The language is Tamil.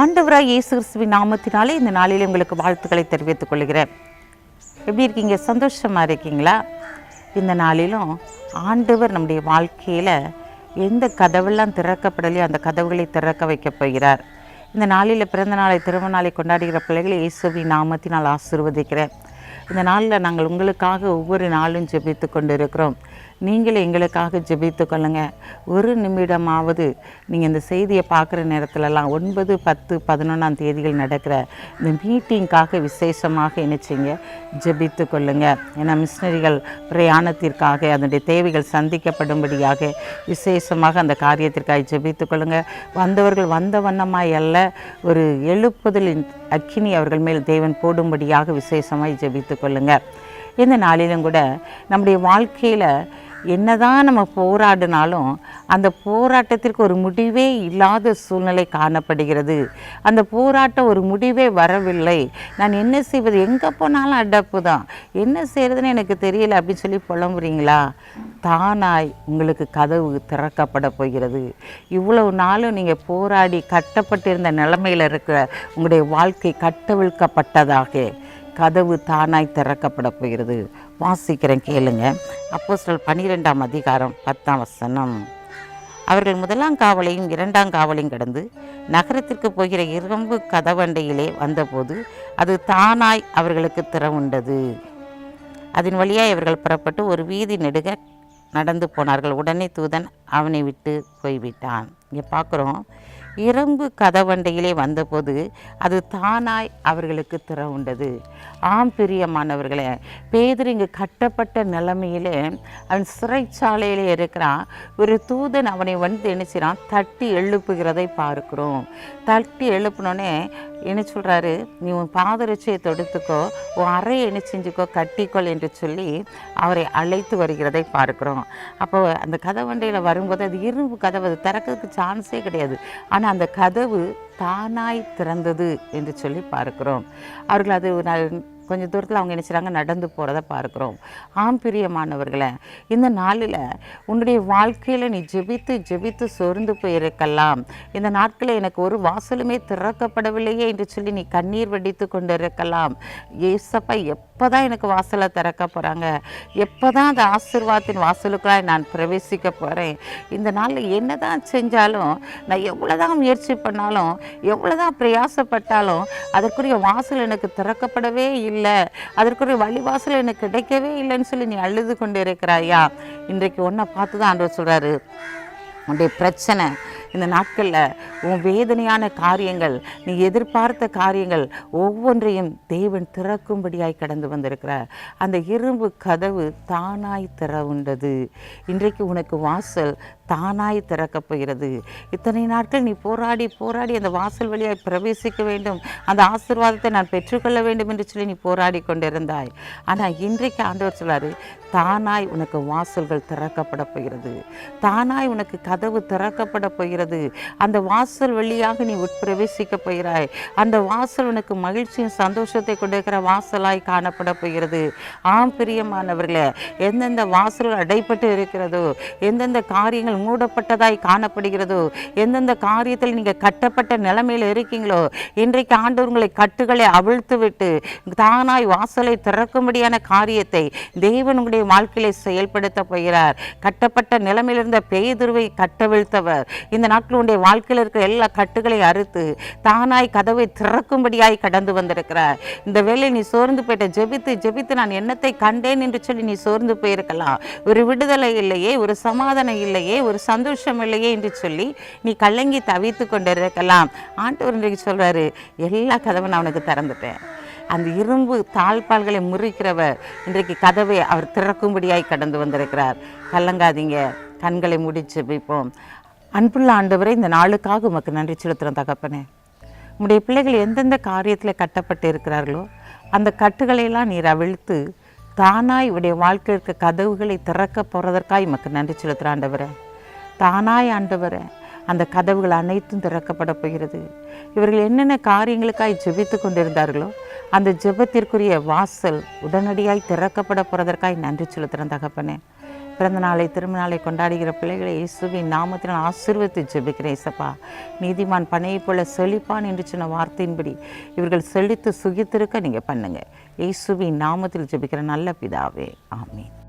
ஆண்டவராக இயேசு கிறிஸ்துவின் நாமத்தினாலே இந்த நாளில் உங்களுக்கு வாழ்த்துக்களை தெரிவித்துக் கொள்கிறேன். எப்படி இருக்கீங்க? சந்தோஷமாக இருக்கீங்களா? இந்த நாளிலும் ஆண்டவர் நம்முடைய வாழ்க்கையில் எந்த கதவெல்லாம் திறக்கப்படலையோ அந்த கதவுகளை திறக்க வைக்கப் போகிறார். இந்த நாளில் பிறந்த நாளை திருமண நாளை கொண்டாடுகிற பிள்ளைகளை இயேசுவின் நாமத்தினால் ஆசிர்வதிக்கிறேன். இந்த நாளில் நாங்கள் உங்களுக்காக ஒவ்வொரு நாளும் ஜெபித்து கொண்டிருக்கிறோம். நீங்கள் எங்களுக்காக ஜெபித்து கொள்ளுங்கள் ஒரு நிமிடமாவது நீங்கள் இந்த செய்தியை பார்க்குற நேரத்துலலாம் ஒன்பது பத்து பதினொன்றாம் தேதிகள் நடக்கிற இந்த மீட்டிங்காக விசேஷமாக நினச்சிங்க ஜெபித்து கொள்ளுங்கள் ஏன்னா மிஷினரிகள் பிரயாணத்திற்காக அதனுடைய தேவைகள் சந்திக்கப்படும்படியாக விசேஷமாக அந்த காரியத்திற்காக ஜெபித்து கொள்ளுங்கள் வந்தவர்கள் வந்த வண்ணமாய் அல்ல ஒரு எழுப்புதலின் அக்கினி அவர்கள் மேல் தேவன் போடும்படியாக விசேஷமாய் ஜெபித்து கொள்ளுங்க. இந்த நாளிலும் கூட நம்முடைய வாழ்க்கையில் என்னதான் நம்ம போராடினாலும் அந்த போராட்டத்திற்கு ஒரு முடிவே இல்லாத சூழ்நிலை காணப்படுகிறது. அந்த போராட்டம் ஒரு முடிவே வரவில்லை. நான் என்ன செய்வது? எங்கே போனாலும் அடப்பு தான். என்ன செய்கிறதுன்னு எனக்கு தெரியல. அப்படின்னு சொல்லி புலம்புறீங்களா? தானாய் உங்களுக்கு கதவு திறக்கப்பட போகிறது. இவ்வளவு நாளும் நீங்கள் போராடி கட்டப்பட்டிருந்த நிலைமையில் இருக்கிற உங்களுடைய வாழ்க்கை கட்டவிழ்க்கப்பட்டதாக. கதவு தானாய் திறக்கப்பட போகிறது. வாசிக்கிறேன் கேளுங்கள் அப்போஸ்டல் பன்னிரெண்டாம் அதிகாரம் பத்தாம் வசனம். அவர்கள் முதலாம் காவலையும் இரண்டாம் காவலையும் கடந்து நகரத்திற்கு போகிற இரும்பு கதவண்டையிலே வந்தபோது அது தானாய் அவர்களுக்கு திறவுண்டது. அதன் வழியாய் அவர்கள் புறப்பட்டு ஒரு வீதி நெடுக நடந்து போனார்கள். உடனே தூதன் அவனை விட்டு போய்விட்டான். இங்கே பார்க்குறோம் இரும்பு கதவண்டையிலே வந்தபோது அது தானாய் அவர்களுக்கு திறவுண்டது ஆம் பிரியமானவர்களே பேதர் இங்கு கட்டப்பட்ட நிலைமையிலே அவன் சிறைச்சாலையிலே இருக்கிறான். ஒரு தூதன் அவனை வந்து நினைச்சிறான் தட்டி எழுப்புகிறதை பார்க்கிறோம். தட்டி எழுப்பினோடனே என்ன சொல்கிறாரு நீ உன் பாதரட்சியை தொடுத்துக்கோ உன் அறையை என்ன செஞ்சுக்கோ கட்டிக்கொள் என்று சொல்லி அவரை அழைத்து வருகிறதை பார்க்கிறோம். அப்போ அந்த கதவண்டையில் வரும்போது அது இரும்பு கதவு அது திறக்கிறதுக்கு சான்ஸே கிடையாது. ஆனால் அந்த கதவு தானாய் திறந்தது என்று சொல்லி பார்க்கிறோம். அவர்கள் அது ந- கொஞ்சம் தூரத்தில் அவங்க என்ன நடந்து போகிறத பார்க்குறோம். ஆம் பிரியமானவர்களை இந்த நாளில் உன்னுடைய வாழ்க்கையில் நீ ஜெபித்து ஜெபித்து சொர்ந்து போயிருக்கலாம். இந்த நாட்களில் எனக்கு ஒரு வாசலுமே திறக்கப்படவில்லையே என்று சொல்லி நீ கண்ணீர் வடித்து கொண்டு இருக்கலாம் ஏசப்பா எப்போ தான் எனக்கு வாசலை திறக்க போகிறாங்க எப்போ தான் அந்த ஆசிர்வாதத்தின் வாசலுக்குள்ளாய் நான் பிரவேசிக்க போகிறேன் இந்த நாளில் என்ன தான் செஞ்சாலும் நான் எவ்வளோ தான் முயற்சி பண்ணாலும் எவ்வளோ தான் பிரயாசப்பட்டாலும் அதற்குரிய வாசல் எனக்கு திறக்கப்படவே இல்லை. அதற்குரிய வழிவாசல் எனக்கு கிடைக்கவே இல்லைன்னு சொல்லி நீ அழுது கொண்டு இருக்கிறாயா இன்றைக்கு ஒன்றை பார்த்து தான் ஆண்டவர் சொல்கிறாரு உன்னுடைய பிரச்சனை இந்த நாட்களில் உன் வேதனையான காரியங்கள் நீ எதிர்பார்த்த காரியங்கள் ஒவ்வொன்றையும் தேவன் திறக்கும்படியாய் கடந்து வந்திருக்கிறார். அந்த இரும்பு கதவு தானாய் திறவுண்டது. இன்றைக்கு உனக்கு வாசல் தானாய் திறக்கப் போகிறது. இத்தனை நாட்கள் நீ போராடி போராடி அந்த வாசல் வழியாய் பிரவேசிக்க வேண்டும். அந்த ஆசீர்வாதத்தை நான் பெற்றுக்கொள்ள வேண்டும் என்று சொல்லி நீ போராடி கொண்டிருந்தாய். ஆனால் இன்றைக்கு ஆண்டவர் சொல்லாரு தானாய் உனக்கு வாசல்கள் திறக்கப்பட போகிறது. தானாய் உனக்கு கதவு திறக்கப்பட போகிறது. இருக்கிறது. அந்த வாசல் வழியாக நீ உட்பிரவேசிக்க போகிறாய். அந்த வாசல் உனக்கு மகிழ்ச்சியும் சந்தோஷத்தை கொடுக்கிற வாசலாய் காணப்பட போகிறது. ஆம் பிரியமானவர்களே எந்தெந்த வாசல்கள் அடைப்பட்டு இருக்கிறதோ எந்தெந்த காரியங்கள் மூடப்பட்டதாய் காணப்படுகிறதோ எந்தெந்த காரியத்தில் நீங்கள் கட்டப்பட்ட நிலைமையில் இருக்கீங்களோ இன்றைக்கு ஆண்டவர்களை கட்டுகளை அவிழ்த்து விட்டு தானாய் வாசலை திறக்கும்படியான காரியத்தை தேவன் உங்களுடைய வாழ்க்கையிலே செயல்படுத்த போகிறார். கட்டப்பட்ட நிலைமையிலிருந்த பேதுருவை கட்டவிழ்த்தவர். இந்த நாட்கள் உடைய வாழ்க்கையில் இருக்கிற எல்லா கட்டுகளையும் அறுத்து தானாய் கதவை திறக்கும்படியாய் கடந்து வந்திருக்கிறார். இந்த வேலை நீ சோர்ந்து போயிட்ட ஜெபித்து ஜெபித்து நான் என்னத்தை கண்டேன் என்று சொல்லி நீ சோர்ந்து போயிருக்கலாம். ஒரு விடுதலை இல்லையே ஒரு சமாதானம் இல்லையே ஒரு சந்தோஷம் இல்லையே என்று சொல்லி நீ கலங்கி தவித்து கொண்டிருக்கலாம். ஆண்டவர் இன்றைக்கு சொல்கிறாரு எல்லா கதவும் நான் உனக்கு திறந்துட்டேன். அந்த இரும்பு தாழ்பால்களை முறிக்கிறவர் இன்றைக்கு கதவை அவர் திறக்கும்படியாய் கடந்து வந்திருக்கிறார். கலங்காதீங்க கண்களை முடிச்சு வைப்போம் அன்புள்ள ஆண்டவரை இந்த நாளுக்காக உமக்கு நன்றி செலுத்துகிறோம் தகப்பனே. உங்களுடைய பிள்ளைகள் எந்தெந்த காரியத்தில் கட்டப்பட்டு இருக்கிறார்களோ அந்த கட்டுகளையெல்லாம் நீர் அவிழ்த்து தானாய் உடைய வாழ்க்கை இருக்க கதவுகளை திறக்க போகிறதற்காக உமக்கு நன்றி செலுத்துகிற ஆண்டவரை. தானாய் ஆண்டவரை அந்த கதவுகள் அனைத்தும் திறக்கப்பட போகிறது. இவர்கள் என்னென்ன காரியங்களுக்காய் ஜெபித்து கொண்டிருந்தார்களோ அந்த ஜெபத்திற்குரிய வாசல் உடனடியாய் திறக்கப்பட போகிறதற்காய் நன்றி செலுத்துகிறேன் தகப்பனே. பிறந்த நாளை திரும்ப நாளை கொண்டாடுகிற பிள்ளைகளை இயேசுவின் நாமத்தில் நான் ஆசீர்வதித்து ஜெபிக்கிறேன் இசப்பா நீதிமான் பனையை போல செழிப்பான் என்று சொன்ன வார்த்தையின்படி இவர்கள் செழித்து சுகித்திருக்க நீங்கள் பண்ணுங்கள் இயேசுவின் நாமத்தில் ஜெபிக்கிற நல்ல பிதாவே. ஆமீன்.